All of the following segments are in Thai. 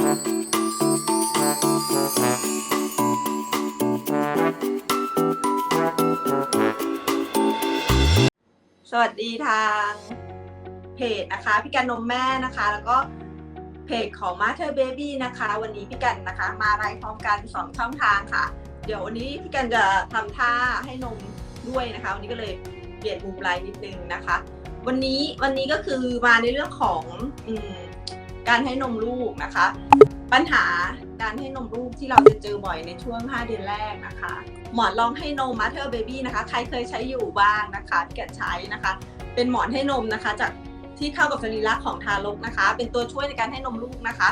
สวัสดีทางเพจนะคะพี่กันนมแม่นะคะ แล้วก็เพจของ Mother Baby นะคะ วันนี้พี่กันนะคะ มาไลฟ์พร้อมกันสองช่องทางค่ะ เดี๋ยววันนี้พี่กันจะทำท่าให้นมด้วยนะคะ วันนี้ก็เลยเปลี่ยนมุมไลฟ์นิดนึงนะคะ วันนี้วันนี้ก็คือมาในเรื่องของอม การให้นมลูกนะคะ ปัญหาการให้นมลูกที่เราจะเจอบ่อยในช่วง 5 เดือนแรกนะคะ หมอนรองให้นม Mother Baby นะคะ ใครเคยใช้อยู่บ้างนะคะที่แกใช้นะคะ เป็นหมอนให้นมนะคะจากที่เข้ากับสรีระของทารกนะคะ เป็นตัวช่วยในการให้นมลูกนะคะ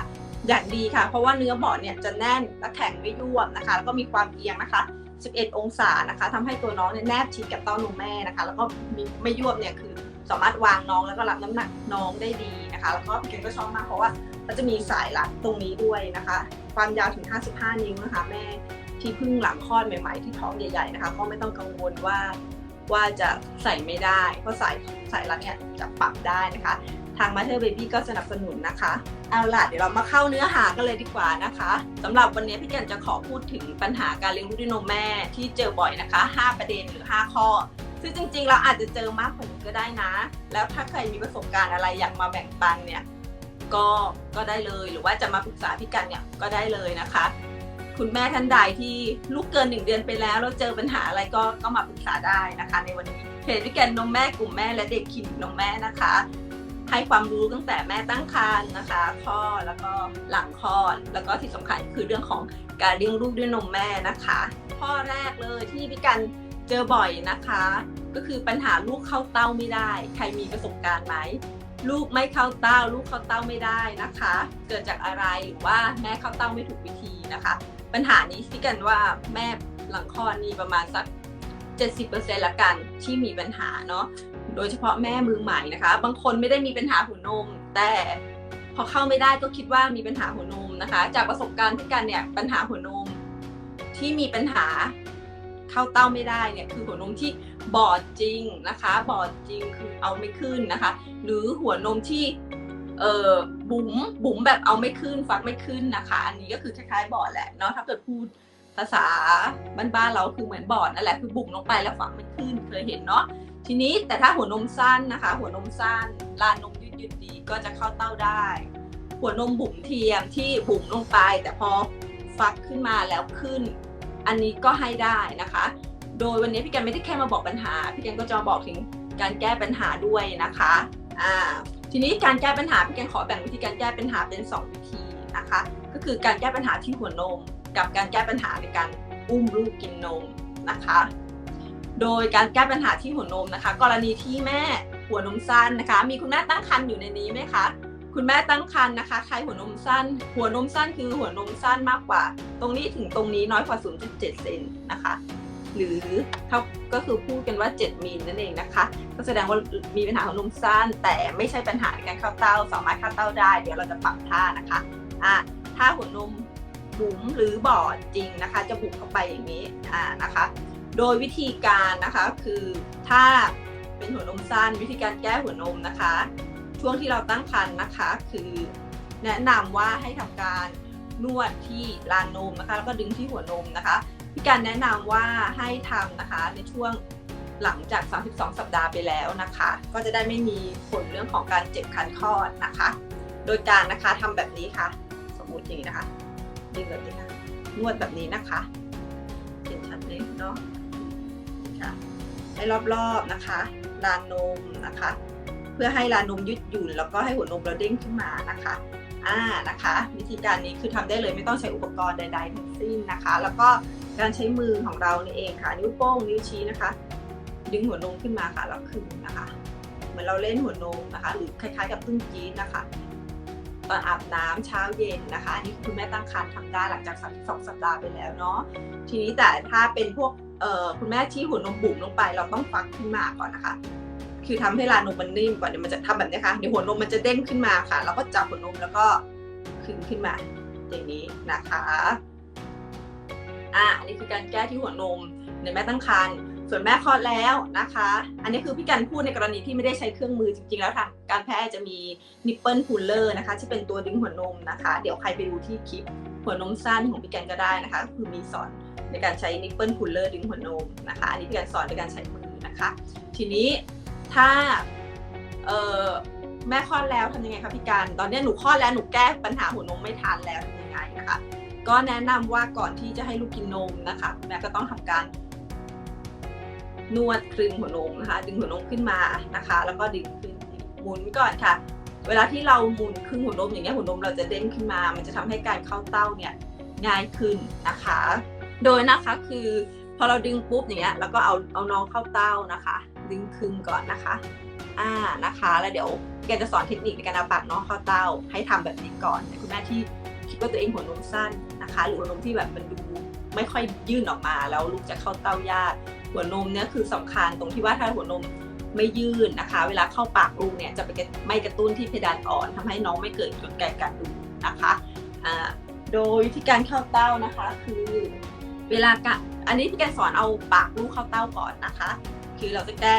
อย่างดีค่ะ เพราะว่าเนื้อเบาะเนี่ยจะแน่นและแข็งไม่ยวบนะคะ แล้วก็มีความเอียงนะคะ 11 องศานะคะทำให้ตัวน้องเนี่ยแนบชิดกับเต้านมแม่นะคะ แล้วก็มีไม่ยวบเนี่ยคือสามารถวางน้องแล้วก็รับน้ำหนักน้องได้ดี นะคะ แล้วก็พี่เกนก็ชอบมากเพราะว่ามันจะมีสายรัดตรงนี้ด้วยนะคะ ความยาวถึง 55 นิ้วนะคะ แม่ที่เพิ่งหลังคลอดใหม่ ๆ ที่ท้องใหญ่ ๆนะคะ ก็ไม่ต้องกังวลว่าว่าจะใส่ไม่ได้ เพราะสายสายรัดเนี่ยจะปรับได้นะคะ ทาง Mother Baby ก็สนับสนุนนะคะ เอาล่ะเดี๋ยวเรามาเข้าเนื้อหากันเลยดีกว่านะคะสำหรับวันนี้พี่แกันจะขอพูดถึงปัญหาการเลี้ยงลูกด้วยนมแม่ที่เจอบ่อยนะคะ 5 ประเด็นหรือ 5 ข้อ ซึ่งจริงๆ เราอาจจะเจอมากกว่านี้ก็ได้นะ แล้วถ้าใครมีประสบการณ์อะไรอยากมาแบ่งปันเนี่ย ก็ก็ได้เลยหรือว่าจะมาปรึกษาพี่กันเนี่ยก็ได้เลยนะคะ คุณแม่ท่านใดที่ลูกเกินหนึ่งเดือนไปแล้วแล้วเจอปัญหาอะไรก็ก็มาปรึกษาได้นะคะ ในวันนี้เพจพี่แกันนมแม่กลุ่มแม่และเด็กขินนมแม่นะคะ ให้ความรู้ตั้งแต่แม่ตั้งครรภ์นะคะคลอดแล้วก็หลังคลอดแล้วก็ที่สำคัญคือเรื่องของการเลี้ยงลูกด้วยนมแม่นะคะ ข้อแรกเลยที่พี่กัน เจอบ่อยนะคะ ก็คือปัญหาลูกเข้าเต้าไม่ได้ ใครมีประสบการณ์ไหมลูกไม่เข้าเต้า ลูกเข้าเต้าไม่ได้นะคะ เกิดจากอะไรหรือว่าแม่เข้าเต้าไม่ถูกวิธีนะคะ ปัญหานี้พี่กันว่าแม่หลังคลอดนี่ประมาณสัก 70%ละกันที่มีปัญหาเนาะโดยเฉพาะแม่มือใหม่นะคะ บางคนไม่ได้มีปัญหาหัวนม แต่พอเข้าไม่ได้ก็คิดว่ามีปัญหาหัวนมนะคะ จากประสบการณ์ที่กันเนี่ยปัญหาหัวนมที่มีปัญหา เข้าเต้าไม่ได้เนี่ยคือหัวนมที่บอดจริงนะคะ บอดจริงคือเอาไม่ขึ้นนะคะ หรือหัวนมที่เออบุ๋มบุ๋มแบบเอาไม่ขึ้นฟักไม่ขึ้นนะคะ อันนี้ก็คือคล้ายๆบอดแหละเนาะถ้าเกิดพูดภาษาบ้านๆเราคือเหมือนบอดนั่นแหละคือบุ๋มลงไปแล้วฟักไม่ขึ้นเคยเห็นเนาะทีนี้แต่ถ้าหัวนมสั้นนะคะ หัวนมสั้นลานนมยืดยืดดีก็จะเข้าเต้าได้ หัวนมบุ๋มเทียมที่บุ๋มลงไป แต่พอฟักขึ้นมาแล้วขึ้น อันนี้ก็ให้ได้นะคะ โดยวันนี้พี่กันไม่ได้แค่มาบอกปัญหา พี่กันก็จะบอกถึงการแก้ปัญหาด้วยนะคะอ่าทีนี้การแก้ปัญหาพี่กันขอแบ่งวิธีการแก้ปัญหาเป็น 2 วิธีนะคะ ก็คือการแก้ปัญหาที่หัวนม กับการแก้ปัญหาในการอุ้มลูกกินนมนะคะ โดยการแก้ปัญหาที่หัวนมนะคะ กรณีที่แม่หัวนมสั้นนะคะ มีคุณแม่ตั้งครรภ์อยู่ในนี้ไหมคะ คุณแม่ตั้งครรภ์นะคะใครหัวนมสั้น หัวนมสั้นคือหัวนมสั้นมากกว่า ตรงนี้ถึงตรงนี้น้อยกว่า 0.7 เซนนะคะ หรือเท่าก็คือพูดกันว่า 7มิลนั่นเองนะคะ ก็แสดงว่ามีปัญหาหัวนมสั้น แต่ไม่ใช่ปัญหาในการเข้าเต้า สามารถเข้าเต้าได้ เดี๋ยวเราจะปรับท่านะคะอะถ้าหัวนมบุ๋มหรือบอดจริงนะคะ จะบุ๋มเข้าไปอย่างนี้อ่านะคะ โดยวิธีการนะคะคือถ้าเป็นหัวนมสั้นวิธีการแก้หัวนมนะคะ ช่วงที่เราตั้งครรภ์นะคะ คือแนะนำว่าให้ทำการนวดที่ลานนมนะคะ แล้วก็ดึงที่หัวนมนะคะพี่การแนะนำว่าให้ทำนะคะในช่วงหลังจาก 32 สัปดาห์ไปแล้วนะคะ ก็จะได้ไม่มีผลเรื่องของการเจ็บคันคลอดนะคะ โดยการนะคะทำแบบนี้ค่ะ สมมุติอย่างนี้นะคะดึงแบบนี้ค่ะนวดแบบนี้นะคะเห็นชัดไหมเนาะค่ะให้รอบๆนะคะลานนมนะคะ พื่อให้ลานมยืดหยุ่น แล้วก็ให้หัวนมเราเด้งขึ้นมานะคะอ่านะคะ วิธีการนี้คือทำได้เลยไม่ต้องใช้อุปกรณ์ใด ๆ ทั้งสิ้นนะคะ แล้วก็การใช้มือของเรานี่เองค่ะ นิ้วโป้งนิ้วชี้นะคะ ดึงหัวนมขึ้นมาค่ะแล้วขึ้นนะคะ เหมือนเราเล่นหัวนมนะคะ หรือคล้ายๆ กับตึ้งจี๊ดนะคะตอนอาบน้ำเช้าเย็นนะคะอันนี้คุณแม่ตั้งครรภ์ทำได้หลังจาก32สัปดาห์ไปแล้วเนาะทีนี้แต่ถ้าเป็นพวกคุณแม่ที่หัวนมบุ๋มลงไป เราต้องฟักขึ้นมาก่อนนะคะ คือทำให้ลานนมมันนิ่มก่อนเดี๋ยวมันจะทำแบบนี้ค่ะเดี๋ยวหัวนมมันจะเด้งขึ้นมาค่ะแล้วก็จับหัวนมแล้วก็ขึ้นขึ้นมาอย่างนี้นะคะอะอันนี้คือการแก้ที่หัวนมในแม่ตั้งครรภ์ส่วนแม่คลอดแล้วนะคะ อันนี้คือพี่กันพูดในกรณีที่ไม่ได้ใช้เครื่องมือจริงๆ แล้วทางการแพทย์จะมีนิปเปิลพูลเลอร์นะคะที่เป็นตัวดึงหัวนมนะคะ เดี๋ยวใครไปดูที่คลิปหัวนมสั้นของพี่กันก็ได้นะคะ คือมีสอนในการใช้นิปเปิลพูลเลอร์ดึงหัวนมนะคะ อันนี้พี่กันสอนในการใช้มือนะคะ ทีนี้ ถ้าเออแม่คลอดแล้วทำยังไงคะพี่การตอนนี้หนูคลอดแล้วหนูแก้ปัญหาหัวนมไม่ทันแล้วทำยังไงนะคะ ก็แนะนำว่าก่อนที่จะให้ลูกกินนมนะคะแม่ก็ต้องทำการนวดคลึงหัวนมนะคะ ดึงหัวนมขึ้นมานะคะ แล้วก็ดึงขึ้นหมุนก่อนค่ะ เวลาที่เราหมุนครึ่งหัวนมอย่างเงี้ยหัวนมเราจะเด้งขึ้นมา มันจะทำให้การเข้าเต้าเนี่ยง่ายขึ้นนะคะ โดยนะคะคือพอเราดึงปุ๊บอย่างเงี้ยแล้วก็เอาเอาน้องเข้าเต้านะคะ ดึงคึงก่อนนะคะ อ่านะคะ แล้วเดี๋ยวแกจะสอนเทคนิคในการเอาปากน้องเข้าเต้าให้ทำแบบนี้ก่อนคุณแม่ที่คิดว่าตัวเองหัวนมสั้นนะคะ หรือหัวนมที่แบบมันดูไม่ค่อยยื่นออกมา แล้วลูกจะเข้าเต้ายากหัวนมเนี่ยคือสำคัญตรงที่ว่าถ้าหัวนมไม่ยืดนะคะ เวลาเข้าปากลูกเนี่ยจะไปไม่กระตุ้นที่เพดานอ่อนทำให้น้องไม่เกิดกลไกการดูนะคะอ่าโดยที่การเข้าเต้านะคะคือเวลากะอันนี้พี่แกสอนเอาปากลูกเข้าเต้าก่อนนะคะ คือเราจะแก้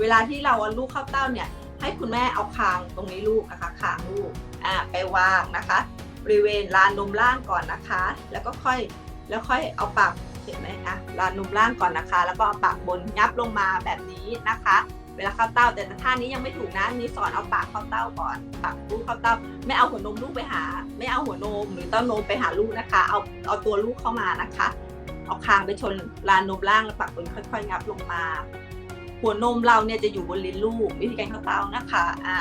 เวลาที่เราเอาลูกเข้าเต้าเนี่ย ให้คุณแม่เอาคางตรงนี้ลูกนะคะคางลูกอ่าไปวางนะคะ บริเวณลานนมล่างก่อนนะคะ แล้วก็ค่อยแล้วค่อยเอาปากเห็นไหมคะลานนมล่างก่อนนะคะ แล้วก็เอาปากบนยับลงมาแบบนี้นะคะ เวลาเข้าเต้าแต่ท่านี้ยังไม่ถูกนะนี่สอนเอาปากเข้าเต้าก่อนปากลูกเข้าเต้า ไม่เอาหัวนมลูกไปหา ไม่เอาหัวนมหรือเต้านมไปหาลูกนะคะ เอาเอาตัวลูกเข้ามานะคะ เอาคางไปชนลานนมล่างแล้วปากบนค่อยๆงับลงมา หัวนมเราเนี่ยจะอยู่บนลิ้นลูกวิธีการเข้าเต้านะคะอ่า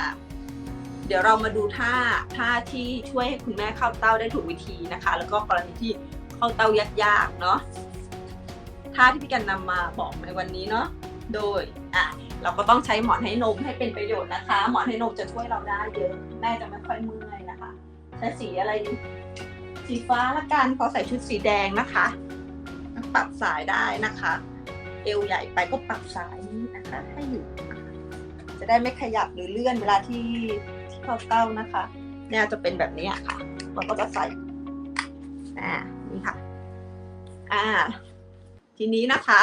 เดี๋ยวเรามาดูท่าท่าที่ช่วยให้คุณแม่เข้าเต้าได้ถูกวิธีนะคะ แล้วก็กรณีที่เข้าเต้ายากๆเนาะท่าที่พี่กันนำมาบอกในวันนี้เนาะโดยอะเราก็ต้องใช้หมอนให้นมให้เป็นประโยชน์นะคะ หมอนให้นมจะช่วยเราได้เยอะแม่จะไม่ค่อยเมื่อยนะคะใช้สีอะไรดีสีฟ้าละกันพอใส่ชุดสีแดงนะคะ ปรับสายได้นะคะเอวใหญ่ไปก็ปรับสายนี้นะคะ ให้อยู่ จะได้ไม่ขยับหรือเลื่อนเวลาที่ที่เข้าเต้านะคะเนี่ยจะเป็นแบบนี้ค่ะเราก็จะใส่อ่านี่ค่ะ อ่า ทีนี้นะคะ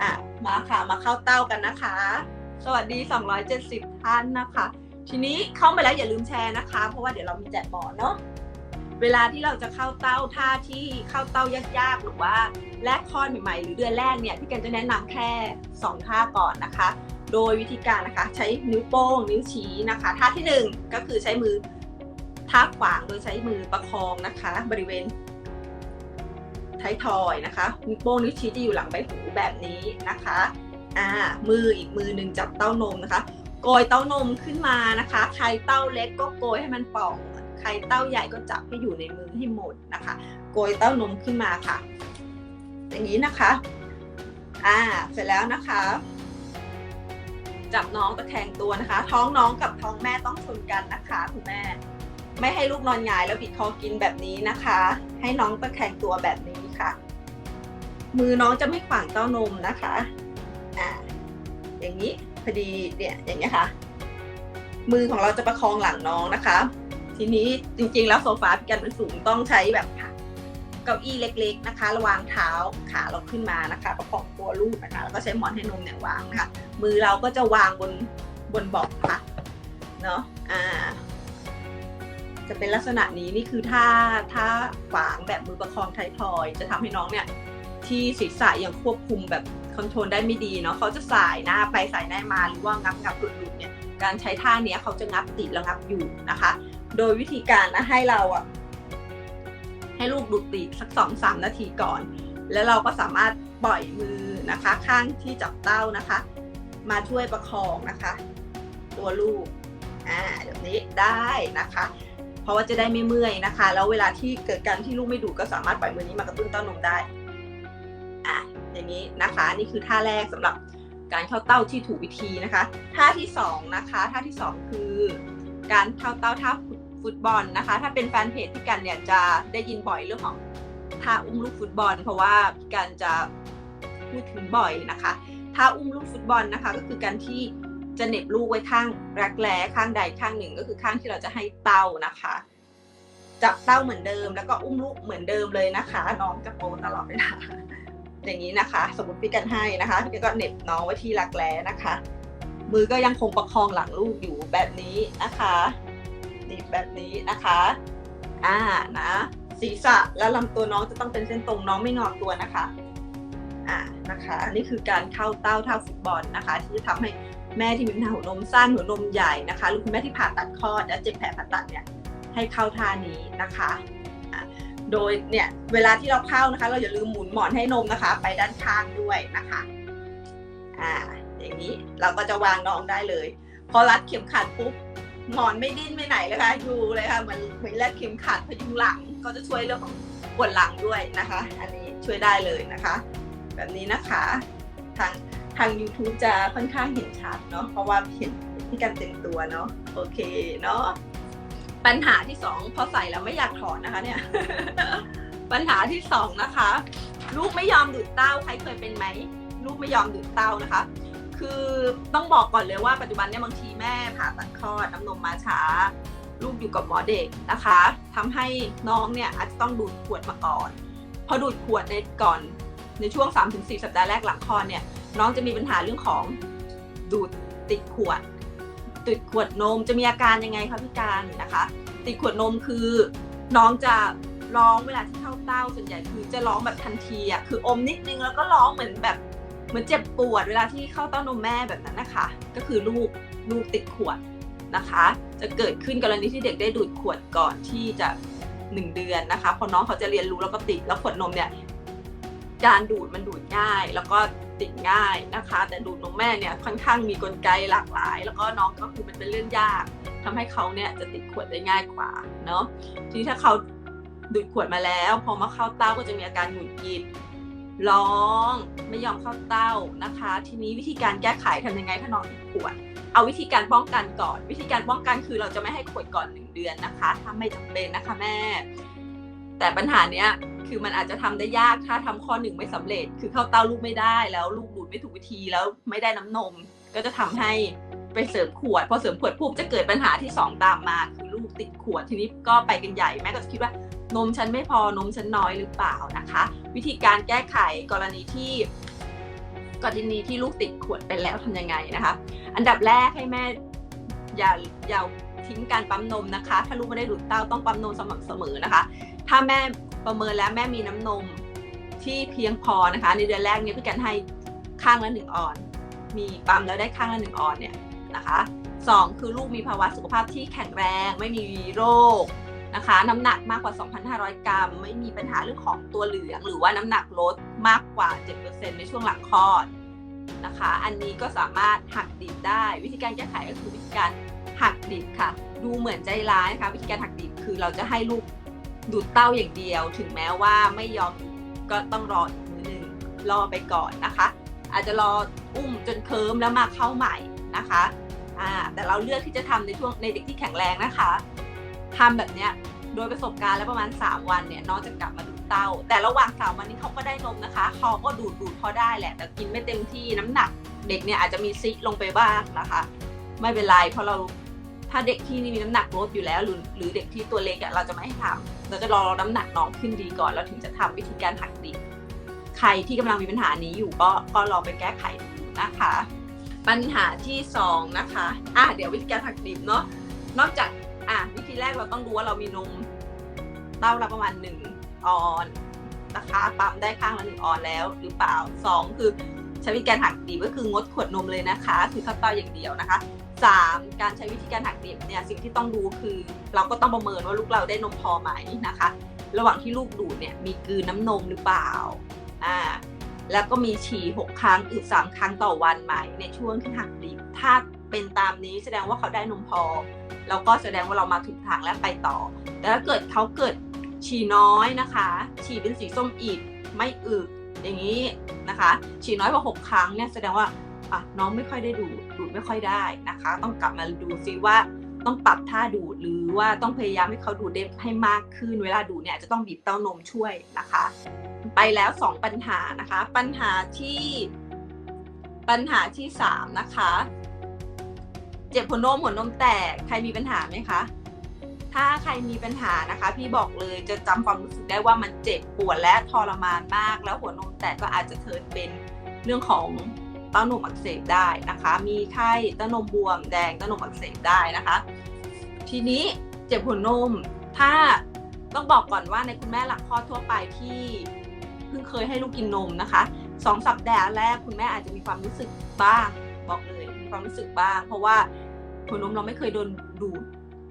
อ่ามาค่ะมาเข้าเต้ากันนะคะ สวัสดี 270ท่านนะคะ ทีนี้เข้ามาแล้วอย่าลืมแชร์นะคะ เพราะว่าเดี๋ยวเรามีแจกหมอนเนาะ เวลาที่เราจะเข้าเต้าท่าที่เข้าเต้ายากๆหรือว่าแรกคลอดใหม่ๆ หรือเดือนแรกเนี่ยพี่กันจะแนะนำแค่ 2 ท่าก่อนนะคะ โดยวิธีการนะคะใช้นิ้วโป้ง นิ้วชี้นะคะท่าที่ 1 ก็คือใช้มือท่าขวางโดยใช้มือประคองนะคะ บริเวณท้ายทอยนะคะนิ้วโป้งนิ้วชี้จะอยู่หลังใบหูแบบนี้นะคะอ่ามืออีกมือหนึ่งจับเต้านมนะคะ โกยเต้านมขึ้นมานะคะ ใครเต้าเล็กก็โกยให้มันป่อง ใครเต้าใหญ่ก็จับให้อยู่ในมือให้หมดนะคะ โกยเต้านมขึ้นมาค่ะ อย่างนี้นะคะ อ่า เสร็จแล้วนะคะ จับน้องตะแคงตัวนะคะ ท้องน้องกับท้องแม่ต้องชนกันนะคะคุณแม่ ไม่ให้ลูกนอนหงายแล้วบิดคอกินแบบนี้นะคะ ให้น้องตะแคงตัวแบบนี้ค่ะ มือน้องจะไม่ขวางเต้านมนะคะ อ่า อย่างนี้พอดีเนี่ยอย่างนี้ค่ะมือของเราจะประคองหลังน้องนะคะ ทีนี้จริงๆ แล้วโซฟาพิกันมันสูงต้องใช้แบบเก้าอี้เล็ก ๆนะคะ ระวางเท้าขาเราขึ้นมานะคะประคองตัวลูกนะคะ แล้วก็ใช้หมอนให้นมเนี่ยวางนะคะ มือเราก็จะวางบนบนเบาะค่ะเนาะอ่า จะเป็นลักษณะนี้นี่คือท่าท่าขวางแบบมือประคองไทยทอย จะทำให้น้องเนี่ย ที่ศีรษะยังควบคุมแบบคอนโทรลได้ไม่ดีเนาะเขาจะสายหน้าไปสายหน้ามาหรือว่างับงับหลุดหลุดเนี่ยการใช้ท่าเนี้ยเขาจะงับติดแล้วงับอยู่นะคะ โดยวิธีการนะให้เราอะให้ลูกดูดติดสักสองสามนาทีก่อน แล้วเราก็สามารถปล่อยมือนะคะ ข้างที่จับเต้านะคะ มาช่วยประคองนะคะ ตัวลูกอ่าแบบนี้ได้นะคะ เพราะว่าจะได้ไม่เมื่อยนะคะ แล้วเวลาที่เกิดการที่ลูกไม่ดูดก็สามารถปล่อยมือนี้มากระตุ้นเต้านมได้อะอย่างนี้นะคะนี่คือท่าแรกสำหรับการเข้าเต้าที่ถูกวิธีนะคะ ท่าที่สองนะคะท่าที่สองคือ การเข้าเต้าท่า ฟุตบอลนะคะ ถ้าเป็นแฟนเพจพี่กันเนี่ยจะได้ยินบ่อยเรื่องของท่าอุ้มลูกฟุตบอล เพราะว่าพี่กันจะพูดถึงบ่อยนะคะท่าอุ้มลูกฟุตบอลนะคะ ก็คือการที่จะเหน็บลูกไว้ข้างรักแร้ข้างใดข้างหนึ่ง ก็คือข้างที่เราจะให้เต้านะคะจับเต้าเหมือนเดิม แล้วก็อุ้มลูกเหมือนเดิมเลยนะคะน้องจะโปตลอดเวลาอย่างนี้นะคะ สมมติพี่กันให้นะคะพี่กันก็เหน็บน้องไว้ที่รักแร้นะคะ มือก็ยังคงประคองหลังลูกอยู่แบบนี้นะคะ หนีบแบบนี้นะคะ อ่านะศีรษะและลำตัวน้องจะต้องเป็นเส้นตรงน้องไม่งอตัวนะคะอ่านะคะนี่คือการเข้าเต้าเท่าฟุตบอลนะคะ ที่จะทำให้แม่ที่มีปัญหาหัวนมสั้นหัวนมใหญ่นะคะหรือคุณแม่ที่ผ่าตัดคลอดและเจ็บแผลผ่าตัดเนี่ยให้เข้าท่านี้นะคะอะโดยเนี่ยเวลาที่เราเข้านะคะ เราอย่าลืมหมุนหมอนให้นมนะคะ ไปด้านข้างด้วยนะคะอ่าอย่างนี้เราก็จะวางน้องได้เลย พอรัดเข็มขัดปุ๊บ หมอนไม่ดิ้นไม่ไหนเลยค่ะอยู่เลยค่ะเหมือนเหมือนรัดเข็มขัดพยุงหลังก็จะช่วยเรื่องของปวดหลังด้วยนะคะ อันนี้ช่วยได้เลยนะคะ แบบนี้นะคะทางทาง YouTube จะค่อนข้างเห็นชัดเนาะเพราะว่าเห็นที่กันเต็มตัวเนาะโอเคเนาะปัญหาที่สองพอใส่แล้วไม่อยากถอดนะคะเนี่ย ปัญหาที่สองนะคะ ลูกไม่ยอมดูดเต้าใครเคยเป็นไหมลูกไม่ยอมดูดเต้านะคะ คือต้องบอกก่อนเลยว่าปัจจุบันเนี่ยบางทีแม่ผ่าตัดคลอดน้ำนมมาช้า ลูกอยู่กับหมอเด็กนะคะทำให้น้องเนี่ยอาจจะต้องดูดขวดมาก่อน พอดูดขวดในก่อนในช่วง 3-4 สัปดาห์แรกหลังคลอดเนี่ยน้องจะมีปัญหาเรื่องของดูดติดขวด ติดขวดนมจะมีอาการยังไงคะพี่การนะคะ ติดขวดนมคือน้องจะร้องเวลาที่เข้าเต้าส่วนใหญ่คือจะร้องแบบทันทีอะคืออมนิดนึงแล้วก็ร้องเหมือนแบบ เหมือนเจ็บปวดเวลาที่เข้าเต้านมแม่แบบนั้นนะคะ ก็คือลูกลูกติดขวดนะคะ จะเกิดขึ้นกรณีที่เด็กได้ดูดขวดก่อนที่จะหนึ่งเดือนนะคะพอน้องเขาจะเรียนรู้แล้วก็ติดแล้วขวดนมเนี่ยการดูดมันดูดง่าย แล้วก็ติดง่ายนะคะ แต่ดูดนมแม่เนี่ยค่อนข้างมีกลไกหลากหลาย แล้วก็น้องก็คือมันเป็นเรื่องยากทำให้เขาเนี่ยจะติดขวดได้ง่ายกว่าเนาะทีนี้ถ้าเขาดูดขวดมาแล้ว พอมาเข้าเต้าก็จะมีอาการหงุดหงิด ร้องไม่ยอมเข้าเต้านะคะ ทีนี้วิธีการแก้ไขทำยังไงถ้าน้องติดขวด เอาวิธีการป้องกันก่อน วิธีการป้องกันคือเราจะไม่ให้ขวดก่อนหนึ่งเดือนนะคะถ้าไม่จำเป็นนะคะแม่ แต่ปัญหาเนี้ยคือมันอาจจะทำได้ยากถ้าทำข้อหนึ่งไม่สำเร็จ คือเข้าเต้าลูกไม่ได้แล้วลูกดูดไม่ถูกวิธีแล้วไม่ได้น้ำนม ก็จะทำให้ไปเสริมขวด พอเสริมขวดปุ๊บจะเกิดปัญหาที่สองตามมา คือลูกติดขวดทีนี้ก็ไปกันใหญ่แม่ก็จะคิดว่า นมฉันไม่พอนมฉันน้อยหรือเปล่านะคะ วิธีการแก้ไขกรณีที่กรณีที่ลูกติดขวดไปแล้วทำยังไงนะคะ อันดับแรกให้แม่อย่าอย่าทิ้งการปั๊มนมนะคะ ถ้าลูกไม่ได้ดูดเต้าต้องปั๊มนมสม่ำเสมอนะคะ ถ้าแม่ประเมินแล้วแม่มีน้ำนมที่เพียงพอนะคะ ในเดือนแรกเนี่ยพี่กันให้ข้างละหนึ่งออน มีปั๊มแล้วได้ข้างละหนึ่งออนเนี่ยนะคะสองคือลูกมีภาวะสุขภาพที่แข็งแรง ไม่มีโรค นะคะ น้ำหนักมากกว่า 2,500 กรัม ไม่มีปัญหาเรื่องของตัวเหลือง หรือว่าน้ำหนักลดมากกว่า 7%ในช่วงหลังคลอดนะคะ อันนี้ก็สามารถหักดิบได้ วิธีการแก้ไขก็คือวิธีการหักดิบค่ะ ดูเหมือนใจร้ายนะคะวิธีการหักดิบคือเราจะให้ลูกดูดเต้าอย่างเดียว ถึงแม้ว่าไม่ยอมก็ต้องรออีกมือหนึ่งรอไปก่อนนะคะ อาจจะรออุ้มจนเคิมแล้วมาเข้าใหม่นะคะอ่าแต่เราเลือกที่จะทำในช่วงในเด็กที่แข็งแรงนะคะ ทำแบบเนี้ยโดยประสบการณ์แล้วประมาณ 3 วันเนี่ยน้องจะกลับมาดูเต้า แต่ระหว่างสามวันนี้เขาก็ได้นมนะคะเขาก็ดูดดูดพอได้แหละ แต่กินไม่เต็มที่น้ำหนักเด็กเนี่ยอาจจะมีซิลงไปบ้างนะคะ ไม่เป็นไรเพราะเราถ้าเด็กที่มีน้ำหนักลดอยู่แล้ว หรือหรือเด็กที่ตัวเล็กอะเราจะไม่ให้ทำเราจะรอน้ำหนักน้องขึ้นดีก่อนเราถึงจะทำวิธีการหักดิบใครที่กำลังมีปัญหานี้อยู่ก็ก็ลองไปแก้ไขดูนะคะ ปัญหาที่สองนะคะอะเดี๋ยววิธีการหักดิบเนาะนอกจาก อะวิธีแรกเราต้องดูว่าเรามีนมเต้าละประมาณหนึ่งออนนะคะปั๊มได้ข้างละหนึ่งออนแล้วหรือเปล่าสองคือใช้วิธีการหักดิบก็คืองดขวดนมเลยนะคะคือเข้าเต้าอย่างเดียวนะคะสามการใช้วิธีการหักดิบเนี่ยสิ่งที่ต้องดูคือ เราก็ต้องประเมินว่าลูกเราได้นมพอไหมนะคะ ระหว่างที่ลูกดูดเนี่ยมีกืนน้ำนมหรือเปล่าอ่าแล้วก็มีฉี่หกครั้งอึสามครั้งต่อวันไหมในช่วงที่หักดิบถ้า เป็นตามนี้แสดงว่าเขาได้นมพอ แล้วก็แสดงว่าเรามาถูกทางและไปต่อ แต่ถ้าเกิดเขาเกิดฉี่น้อยนะคะ ฉี่เป็นสีส้มอีกไม่อึอย่างนี้นะคะ ฉี่น้อยกว่าหกครั้งเนี่ยแสดงว่าน้องไม่ค่อยได้ดูดดูดไม่ค่อยได้นะคะ ต้องกลับมาดูซิว่าต้องปรับท่าดูดหรือว่าต้องพยายามให้เขาดูดได้ให้มากขึ้น เวลาดูดเนี่ยจะต้องบีบเต้านมช่วยนะคะ ไปแล้วสองปัญหานะคะ ปัญหาที่ปัญหาที่สามนะคะ เจ็บหัวนมหัวนมแตกใครมีปัญหาไหมคะ ถ้าใครมีปัญหานะคะ พี่บอกเลยจะจำความรู้สึกได้ว่ามันเจ็บปวดและทรมานมาก แล้วหัวนมแตกก็อาจจะเทิร์นเป็นเรื่องของเต้านมอักเสบได้นะคะ มีไข้เต้านมบวมแดงเต้านมอักเสบได้นะคะ ทีนี้เจ็บหัวนม ถ้าต้องบอกก่อนว่าในคุณแม่หลังคลอดทั่วไปที่เพิ่งเคยให้ลูกกินนมนะคะสองสัปดาห์แรกคุณแม่อาจจะมีความรู้สึกบ้างบอกเลยมีความรู้สึกบ้าง เพราะว่า หัวนมเราไม่เคยโดนดูด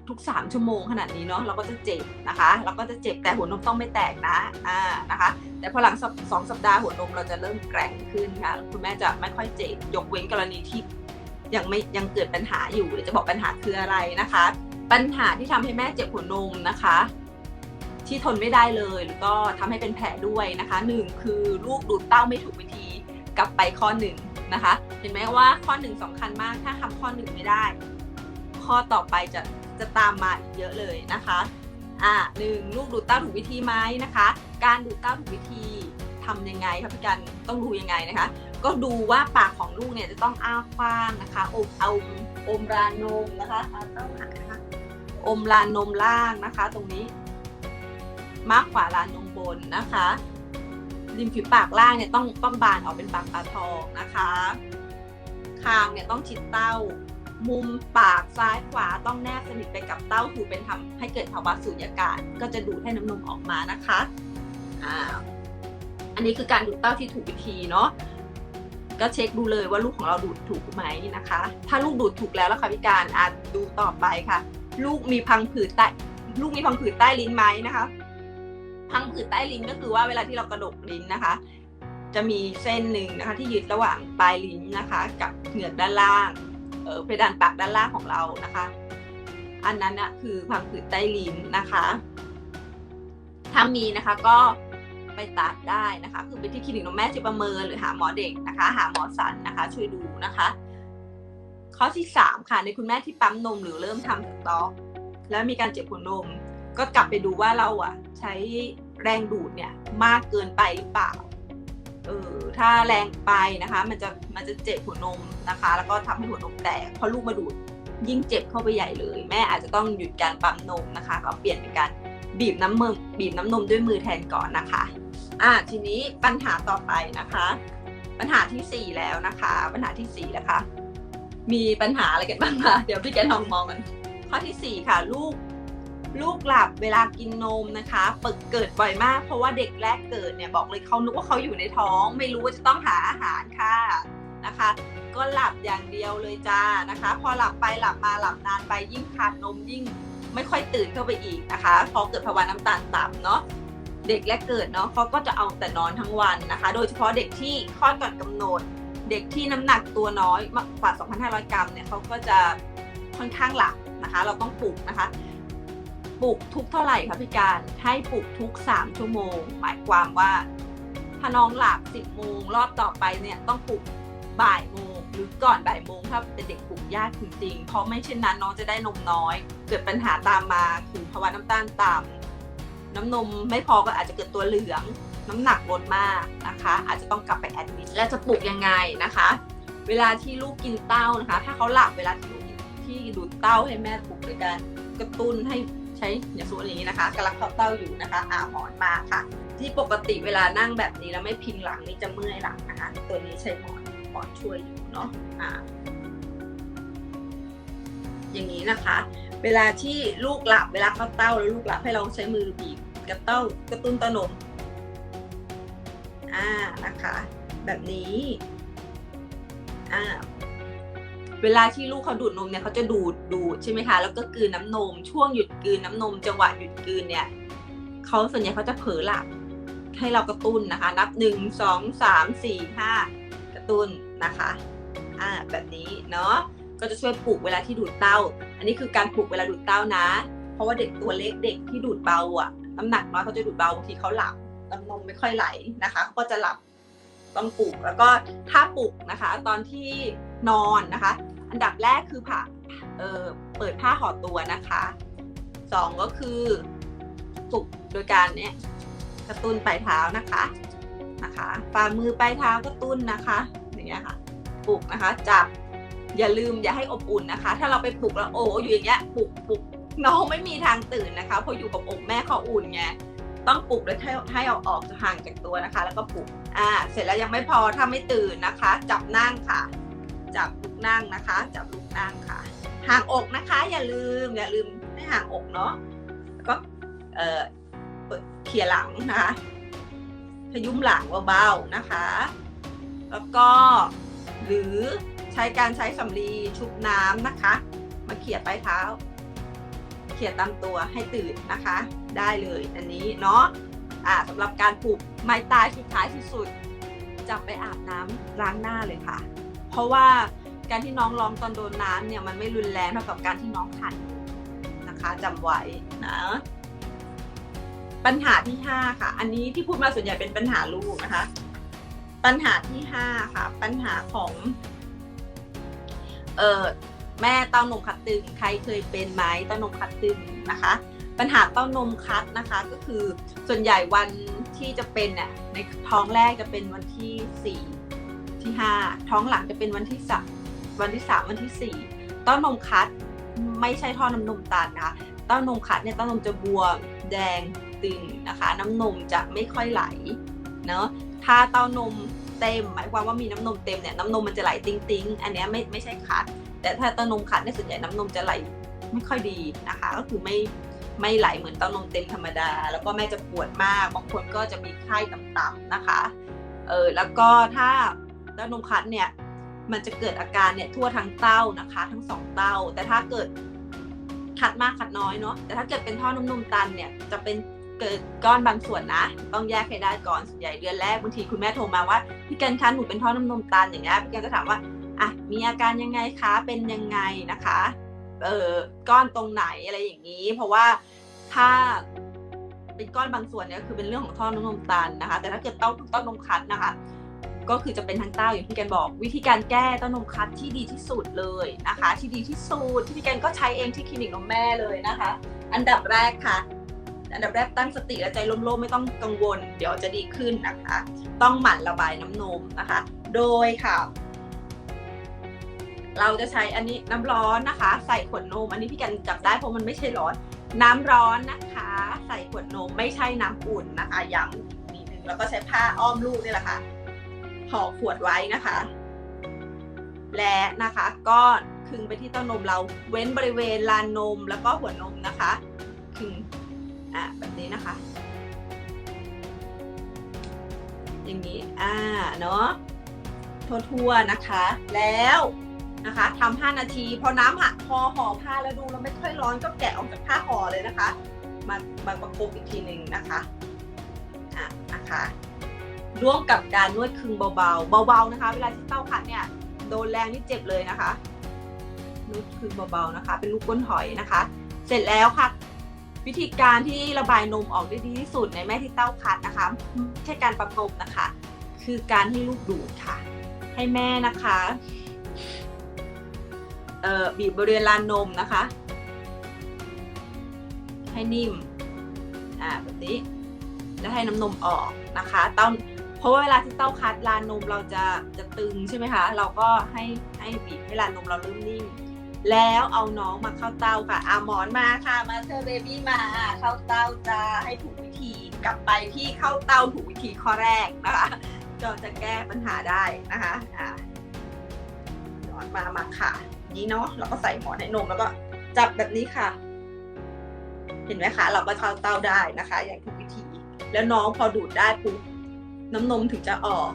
ทุกสามชั่วโมงขนาดนี้เนาะเราก็จะเจ็บนะคะเราก็จะเจ็บแต่หัวนมต้องไม่แตกนะอ่านะคะ แต่พอหลังสองสัปดาห์หัวนมเราจะเริ่มแกร่งขึ้นค่ะคุณแม่จะไม่ค่อยเจ็บยกเว้นกรณีที่ยังไม่ยังเกิดปัญหาอยู่เดี๋ยวจะบอกปัญหาคืออะไรนะคะ ปัญหาที่ทำให้แม่เจ็บหัวนมนะคะ ที่ทนไม่ได้เลยแล้วก็ทำให้เป็นแผลด้วยนะคะหนึ่งคือลูกดูดเต้าไม่ถูกวิธีกลับไปข้อหนึ่งนะคะ เห็นไหมว่าข้อหนึ่งสำคัญมากถ้าทำข้อหนึ่งไม่ได้ ข้อต่อไปจะจะตามมาอีกเยอะเลยนะคะอ่าหนึ่งลูกดูดเต้าถูกวิธีไหมนะคะ การดูดเต้าถูกวิธีทำยังไงครับพี่กันต้องดูยังไงนะคะ ก็ดูว่าปากของลูกเนี่ยจะต้องอ้ากว้างนะคะอมเอาอมรานมนะคะต้องหานะคะอมรานมล่างนะคะ ตรงนี้มากกว่าลานนมบนนะคะริมฝีปากล่างเนี่ยต้องต้องบานออกเป็นปากปลาทองนะคะ คางเนี่ยต้องชิดเต้า มุมปากซ้ายขวาต้องแนบสนิทไปกับเต้าคือเป็นทำให้เกิดภาวะสูญญากาศ ก็จะดูดให้น้ำนมออกมานะคะอ่าอันนี้คือการดูดเต้าที่ถูกวิธีเนาะก็เช็คดูเลยว่าลูกของเราดูดถูกไหมนะคะ ถ้าลูกดูดถูกแล้วแล้วค่ะพิการอาจดูต่อไปค่ะ ลูกมีพังผืดใต้ลูกมีพังผืดใต้ลิ้นไหมนะคะ พังผืดใต้ลิ้นก็คือว่าเวลาที่เรากระดกลิ้นนะคะ จะมีเส้นหนึ่งนะคะที่ยึดระหว่างปลายลิ้นนะคะ กับเหงือกด้านล่าง เออเพดานปากด้านล่างของเรานะคะ อันนั้นนะคือพังผืดใต้ลิ้นนะคะถ้ามีนะคะก็ไปตัดได้นะคะ คือไปที่คลินิกนมแม่จะประเมินหรือหาหมอเด็กนะคะ หาหมอสันนะคะ ช่วยดูนะคะ ข้อที่สามค่ะในคุณแม่ที่ปั๊มนมหรือเริ่มทำสต็อกแล้วมีการเจ็บหัวนม ก็กลับไปดูว่าเราอะ ใช้แรงดูดเนี่ยมากเกินไปหรือเปล่า เออถ้าแรงไปนะคะ มันจะมันจะเจ็บหัวนมนะคะ แล้วก็ทำให้หัวนมแตกพอลูกมาดูดยิ่งเจ็บเข้าไปใหญ่เลย แม่อาจจะต้องหยุดการปั๊มนมนะคะ ก็เปลี่ยนเป็นการบีบน้ำมือบีบน้ำนมด้วยมือแทนก่อนนะคะอ่าทีนี้ปัญหาต่อไปนะคะ ปัญหาที่สี่แล้วนะคะ ปัญหาที่สี่นะคะ มีปัญหาอะไรกันบ้างคะเดี๋ยวพี่แกลองมองกันข้อที่สี่ค่ะ ลูก ลูกหลับเวลากินนมนะคะเปิดเกิดบ่อยมาก เพราะว่าเด็กแรกเกิดเนี่ยบอกเลยเขานึกว่าเขาอยู่ในท้อง ไม่รู้ว่าจะต้องหาอาหารค่ะนะคะ ก็หลับอย่างเดียวเลยจ้านะคะ พอหลับไปหลับมาหลับนานไปยิ่งขาดนมยิ่งไม่ค่อยตื่นเข้าไปอีกนะคะพอเกิดภาวะน้ำตาลต่ำเนาะเด็กแรกเกิดเนาะเขาก็จะเอาแต่นอนทั้งวันนะคะ โดยเฉพาะเด็กที่คลอดก่อนกำหนด เด็กที่น้ำหนักตัวน้อยมากกว่า 2,500 กรัมเนี่ยเขาก็จะค่อนข้างหลับนะคะ เราต้องปลุกนะคะ ปลุกทุกเท่าไหร่คะพี่การให้ปลุกทุก 3 ชั่วโมง หมายความว่าถ้าน้องหลับ 10โมงรอบต่อไปเนี่ยต้องปลุกบ่ายโมงหรือก่อนบ่ายโมงถ้าเป็นเด็กปลุกยากจริงๆ เพราะไม่เช่นนั้นน้องจะได้นมน้อย เกิดปัญหาตามมาคือภาวะน้ำตาลต่ำน้ำนมไม่พอก็อาจจะเกิดตัวเหลือง น้ำหนักลดมากนะคะ อาจจะต้องกลับไปแอดมิดแล้วจะปลุกยังไงนะคะ เวลาที่ลูกกินเต้านะคะ ถ้าเขาหลับเวลาที่ลูกที่ดูดเต้าให้แม่ปลุกโดยการกระตุ้นให้ ช้อย่างส่วนนี้นะคะกำลังเข้าเต้าอยู่นะคะอาหมอนมาค่ะ ที่ปกติเวลานั่งแบบนี้แล้วไม่พิงหลังนี่จะเมื่อยหลังนะคะ ตัวนี้ใช้หมอนหมอนช่วยอยู่เนาะอ่าอย่างนี้นะคะ เวลาที่ลูกหลับเวลาเข้าเต้าแล้วลูกหลับให้เราใช้มือบีบกระเต้ากระตุ้นต้านมอ่านะคะ แบบนี้อ่า เวลาที่ลูกเขาดูดนมเนี่ยเขาจะดูดดูดใช่ไหมคะแล้วก็กืนน้ำนม ช่วงหยุดกืนน้ำนม จังหวะหยุดกืนเนี่ยเขาส่วนใหญ่เขาจะเผลอหลับให้เรากระตุ้นนะคะ นับหนึ่งสองสามสี่ห้ากระตุ้นนะคะอ่าแบบนี้เนาะก็จะช่วยปลุกเวลาที่ดูดเต้า อันนี้คือการปลุกเวลาดูดเต้านะ เพราะว่าเด็กตัวเล็กเด็กที่ดูดเบาอะน้ำหนักน้อยเขาจะดูดเบาบางทีเขาหลับน้ำนมไม่ค่อยไหลนะคะเขาก็จะหลับต้องปลุกแล้วก็ถ้าปลุกนะคะ ตอนที่นอนนะคะ อันดับแรกคือผ่าเเปิดผ้าห่อตัวนะคะสองก็คือปลุกโดยการเนี้ยกระตุ้นปลายเท้านะคะนะคะฝ่ามือปลายเท้ากระตุ้นนะคะอย่างเงี้ยค่ะปลุกนะคะจับอย่าลืมอย่าให้อบอุ่นนะคะ ถ้าเราไปปลุกแล้วโอ้อยู่อย่างเงี้ยปลุกปลุกน้องไม่มีทางตื่นนะคะเพราะอยู่กับอกแม่เขาอุ่นไงต้องปลุกแล้วให้ให้เอาออกห่างจากตัวนะคะ แล้วก็ปลุกอ่าเสร็จแล้วยังไม่พอถ้าไม่ตื่นนะคะ จับนั่งค่ะ จับลุกนั่งนะคะ จับลุกนั่งค่ะ ห่างอกนะคะ อย่าลืมอย่าลืมให้ห่างอกเนาะแล้วก็เอ่อเขี่ยหลังนะคะขยุ้มหลังเบาๆนะคะ แล้วก็หรือใช้การใช้สำลีชุบน้ำนะคะ มาเขี่ยปลายเท้า เขี่ยตามตัวให้ตื่นนะคะ ได้เลยอันนี้เนาะอ่าสำหรับการปลุกไม้ตายสุดท้ายสุดๆจับไปอาบน้ำล้างหน้าเลยค่ะ เพราะว่าการที่น้องร้องตอนโดนน้ำเนี่ยมันไม่รุนแรงเท่ากับการที่น้องขันนะคะจำไว้นะปัญหาที่ห้าค่ะ อันนี้ที่พูดมาส่วนใหญ่เป็นปัญหาลูกนะคะ ปัญหาที่ห้าค่ะ ปัญหาของ เออแม่เต้านมคัดตึง ใครเคยเป็นไหมเต้านมคัดตึงนะคะ ปัญหาเต้านมคัดนะคะ ก็คือส่วนใหญ่วันที่จะเป็นเนี่ยในท้องแรกจะเป็นวันที่สี่ ที่ห้าท้องหลังจะเป็นวันที่สวันที่สามวันที่สี่เต้านมคัดไม่ใช่ท่อน้ำนมตันนะคะเต้านมคัดเนี่ยเต้านมจะบวมแดงตึงนะคะ น้ำนมจะไม่ค่อยไหลเนาะถ้าเต้านมเต็ม หมายความว่ามีน้ำนมเต็มเนี่ยน้ำนมมันจะไหลติ้งติงๆ อันนี้ไม่ไม่ใช่คัด แต่ถ้าเต้านมคัดเนี่ยส่วนใหญ่น้ำนมจะไหลไม่ค่อยดีนะคะ ก็คือไม่ไม่ไหลเหมือนเต้านมเต็มธรรมดา แล้วก็แม่จะปวดมาก บางคนก็จะมีไข้ต่ำๆนะคะ เออแล้วก็ถ้า เต้านมคัดเนี่ยมันจะเกิดอาการเนี่ยทั่วทั้งเต้านะคะ ทั้งสองเต้า แต่ถ้าเกิดคัดมากคัดน้อยเนาะแต่ถ้าเกิดเป็นท่อน้ำนมตันเนี่ยจะเป็นเกิดก้อนบางส่วนนะ ต้องแยกให้ได้ก่อนส่วนใหญ่เดือนแรกบางทีคุณแม่โทรมาว่าพี่กันคะหนูเป็นท่อน้ำนมตันอย่างเงี้ยพี่กันจะถามว่าอะมีอาการยังไงคะเป็นยังไงนะคะเออก้อนตรงไหนอะไรอย่างนี้ เพราะว่าถ้าเป็นก้อนบางส่วนเนี่ยคือเป็นเรื่องของท่อน้ำนมตันนะคะ แต่ถ้าเกิดเต้าต้านมคัดนะคะ ก็คือจะเป็นทั้งเต้าอย่างที่แกนบอก วิธีการแก้เต้านมคัดที่ดีที่สุดเลยนะคะ ที่ดีที่สุดที่พี่แกนก็ใช้เองที่คลินิกนมแม่เลยนะคะ อันดับแรกค่ะ อันดับแรกตั้งสติและใจร่มๆไม่ต้องกังวล เดี๋ยวจะดีขึ้นนะคะ ต้องหมั่นระบายน้ำนมนะคะ โดยค่ะ เราจะใช้อันนี้น้ำร้อนนะคะ ใส่ขวดนม อันนี้พี่แกนจับได้เพราะมันไม่ใช่ร้อน น้ำร้อนนะคะ ใส่ขวดนมไม่ใช่น้ำอุ่นนะคะย้ำนิดนึงแล้วก็ใช้ผ้าอ้อมลูกนี่แหละค่ะ ห่อขวดไว้นะคะ และนะคะก็คึงไปที่เต้านมเราเว้นบริเวณลานนมแล้วก็หัวนมนะคะคึงอะแบบนี้นะคะ อย่างนี้อ่าเนาะทั่วๆนะคะ แล้วนะคะทำห้านาที พอน้ำหักพอห่อผ้าแล้วดูแล้วไม่ค่อยร้อนก็แกะออกจากผ้าห่อเลยนะคะ มามาประกบอีกทีหนึ่งนะคะอะนะคะ ร่วมกับการนวดคึงเบาๆ เบาๆนะคะ เวลาที่เต้าคัดเนี่ยโดนแรงนี่เจ็บเลยนะคะนวดคึงเบาๆนะคะ เป็นลูกก้นหอยนะคะ เสร็จแล้วค่ะ วิธีการที่ระบายนมออกได้ดีที่สุดในแม่ที่เต้าคัดนะคะไม่ใช่การประกบนะคะ คือการให้ลูกดูดค่ะ ให้แม่นะคะเอ่อบีบบริเวณลานนมนะคะ ให้นิ่มอ่าแบบนี้แล้วให้น้ำนมออกนะคะเต้า ราะว่าเวลาที่เต้าคัดลานนมเราจะจะตึงใช่ไหมคะ เราก็ให้ให้บีบให้ลานนมเราเริ่มนิ่มแล้วเอาน้องมาเข้าเต้าค่ะอาหมอนมาค่ะมาเธอเบบี้มาเข้าเต้าจะให้ถูกวิธีกลับไปที่เข้าเต้าถูกวิธีข้อแรกนะคะก็จะแก้ปัญหาได้นะคะอ่าหมอนมามาค่ะ นี้เนาะเราก็ใส่หมอนให้นมแล้วก็จับแบบนี้ค่ะ เห็นไหมคะ เราก็เข้าเต้าได้นะคะ อย่างถูกวิธี แล้วน้องพอดูดได้ปุ๊บ น้ำนมถึงจะออก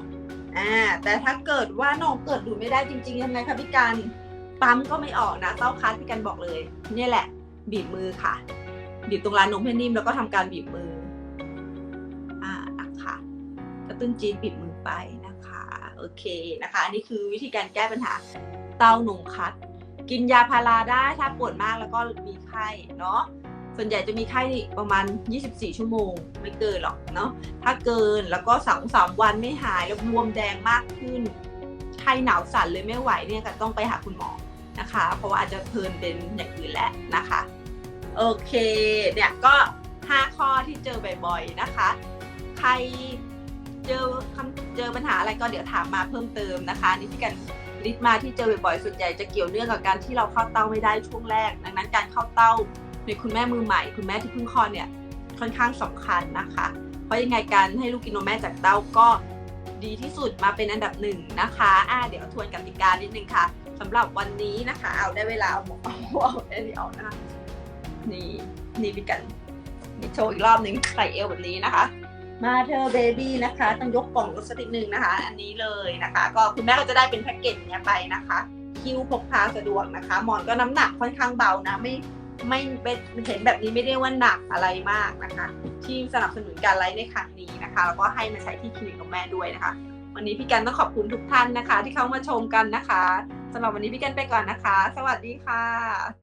อ่าแต่ถ้าเกิดว่าน้องเกิดดูดไม่ได้จริงๆยังไงคะพี่กันปั๊มก็ไม่ออกนะเต้าคัดพี่กันบอกเลยนี่แหละ บีบมือค่ะ บีบตรงรานนมให้นิ่มแล้วก็ทำการบีบมืออ่านะคะกระตุ้นจีนบีบมือไปนะคะโอเคนะคะ อันนี้คือวิธีการแก้ปัญหาเต้านมคัด กินยาพาราได้ถ้าปวดมากแล้วก็มีไข้เนาะ ส่วนใหญ่จะมีไข้ประมาณ 24 ชั่วโมงไม่เกินหรอกเนาะถ้าเกินแล้วก็สองสามวันไม่หายแล้วบวมแดงมากขึ้นไข้หนาวสั่นเลยไม่ไหวเนี่ยก็ต้องไปหาคุณหมอนะคะ เพราะว่าอาจจะเพลินเป็นอย่างอื่นแล้วนะคะโอเคเนี่ยก็ 5 ข้อที่เจอบ่อยๆนะคะ ใครเจอคำเจอปัญหาอะไรก็เดี๋ยวถามมาเพิ่มเติมนะคะนี่ที่กันลิสต์มาที่เจอบ่อยๆส่วนใหญ่จะเกี่ยวเนื่องกับการที่เราเข้าเต้าไม่ได้ช่วงแรก ดังนั้นการเข้าเต้า ในคุณแม่มือใหม่ คุณแม่ที่เพิ่งคลอดเนี่ยค่อนข้างสำคัญนะคะ เพราะยังไงการให้ลูกกินนมแม่จากเต้าก็ดีที่สุดมาเป็นอันดับหนึ่งนะคะอ่าเดี๋ยวทวนกติกานิดนึงค่ะสำหรับวันนี้นะคะ เอาได้เวลาเอาเอาเอาได้ที่เอานะคะนี่นี่พี่กันนี่โชว์อีกรอบหนึ่งใส่เอวแบบนี้นะคะ มาเธอเบบี้นะคะ ต้องยกกล่องรสักนิดนึงนะคะ อันนี้เลยนะคะ ก็คุณแม่ก็จะได้เป็นแพ็กเกจเนี้ยไปนะคะ คิ้วพกพาสะดวกนะคะ หมอนก็น้ำหนักค่อนข้างเบานะไม่ ไม่เป็นเห็นแบบนี้ไม่ได้ว่าหนักอะไรมากนะคะ ที่สนับสนุนการไลฟ์ในครั้งนี้นะคะ แล้วก็ให้มาใช้ที่คลินิกของแม่ด้วยนะคะ วันนี้พี่กันต้องขอบคุณทุกท่านนะคะ ที่เข้ามาชมกันนะคะสำหรับวันนี้พี่กันไปก่อนนะคะ สวัสดีค่ะ